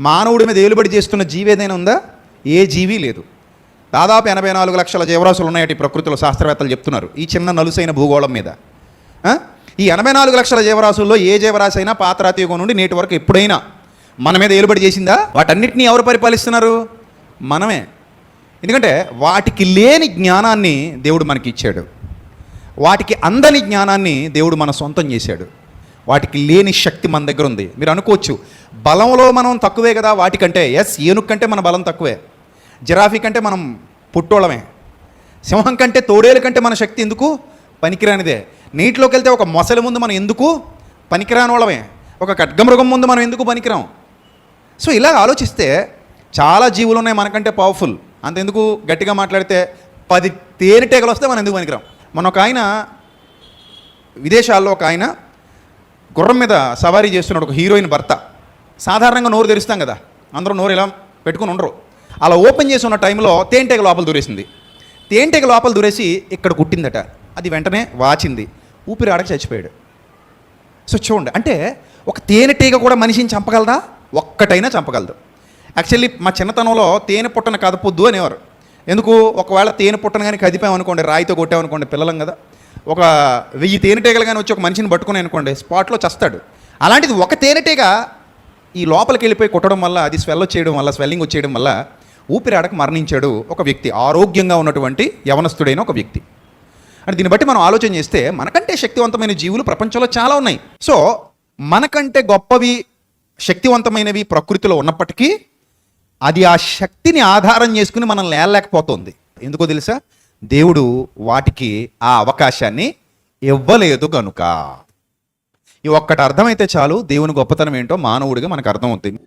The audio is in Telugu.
మానవుడి మీద ఏలుబడి చేస్తున్న జీవి ఏదైనా ఉందా? ఏ జీవి లేదు. దాదాపు ఎనభై నాలుగు లక్షల జీవరాశులు ఉన్నాయట ఈ ప్రకృతిలో శాస్త్రవేత్తలు చెప్తున్నారు. ఈ చిన్న నలుసైన భూగోళం మీద. ఈ ఎనభై నాలుగు లక్షల జీవరాశుల్లో ఏ జీవరాశి అయినా పాతరాతీయుగం నుండి నేటి వరకు ఎప్పుడైనా మన మీద ఏలుబడి చేసిందా? వాటన్నిటిని ఎవరు పరిపాలిస్తున్నారు? మనమే. ఎందుకంటే వాటికి లేని జ్ఞానాన్ని దేవుడు మనకి ఇచ్చాడు. వాటికి అందని జ్ఞానాన్ని దేవుడు మన సొంతం చేశాడు. వాటికి లేని శక్తి మన దగ్గర ఉంది. మీరు అనుకోవచ్చు బలంలో మనం తక్కువే కదా వాటికంటే. ఎస్ ఏనుగు కంటే మన బలం తక్కువే. జిరాఫీ కంటే మనం పుట్టోళమే సింహం కంటే తోడేల కంటే మన శక్తి ఎందుకు? పనికిరానిదే. నీటిలోకి వెళ్తే ఒక మొసలి ముందు మనం ఎందుకు? పనికిరాని వాళ్ళమే ఒక ఖడ్గమృగం ముందు మనం ఎందుకు పనికిరాం? సో ఇలా ఆలోచిస్తే చాలా జీవులు ఉన్నాయి మనకంటే పవర్ఫుల్ అంతెందుకు గట్టిగా మాట్లాడితే పది తేనెటీగలు వస్తే మనం ఎందుకు పనికిరాం? మన ఒక ఆయన విదేశాల్లో ఒక ఆయన గుర్రం మీద సవారీ చేస్తున్నాడు ఒక హీరోయిన్ భర్త. సాధారణంగా నోరు తెరుస్తాం కదా. అందరూ నోరు ఇలా పెట్టుకుని ఉండరు. అలా ఓపెన్ చేసి ఉన్న టైంలో తేనెటీగ లోపల దూరేసింది. తేనెటీగ లోపల దూరేసి ఇక్కడ కుట్టిందట. అది వెంటనే వాచింది. ఊపిరి ఆడక చచ్చిపోయాడు. సో చూడండి అంటే ఒక తేనెటీగ కూడా మనిషిని చంపగలదా? ఒక్కటైనా చంపగలదు. యాక్చువల్లీ మా చిన్నతనంలో తేనె పుట్టన కదపొద్దు అనేవారు. ఎందుకు? ఒకవేళ తేనె పుట్టను కానీ కదిపామనుకోండి రాయితో కొట్టామనుకోండి పిల్లలం కదా. ఒక వెయ్యి తేనెటీగలు కానీ వచ్చి ఒక మనిషిని పట్టుకుని అనుకోండి స్పాట్లో చస్తాడు. అలాంటిది ఒక తేనెటీగ ఈ లోపలికి వెళ్ళిపోయి కొట్టడం వల్ల అది స్వెల్ వచ్చేయడం వల్ల స్వెల్లింగ్ వచ్చేయడం వల్ల ఊపిరాడక మరణించాడు ఒక వ్యక్తి ఆరోగ్యంగా ఉన్నటువంటి యవనస్తుడైన ఒక వ్యక్తి. అంటే దీన్ని బట్టి మనం ఆలోచన చేస్తే మనకంటే శక్తివంతమైన జీవులు ప్రపంచంలో చాలా ఉన్నాయి. సో మనకంటే గొప్పవి శక్తివంతమైనవి ప్రకృతిలో ఉన్నప్పటికీ అది ఆ శక్తిని ఆధారం చేసుకుని మనం లేలేకపోతుంది ఎందుకో తెలుసా? దేవుడు వాటికి ఆ అవకాశాన్ని ఇవ్వలేదు గనుక. ఈ ఒక్కటి అర్థమైతే చాలు దేవుని గొప్పతనం ఏంటో మానవుడిగా మనకు అర్థమవుతుంది.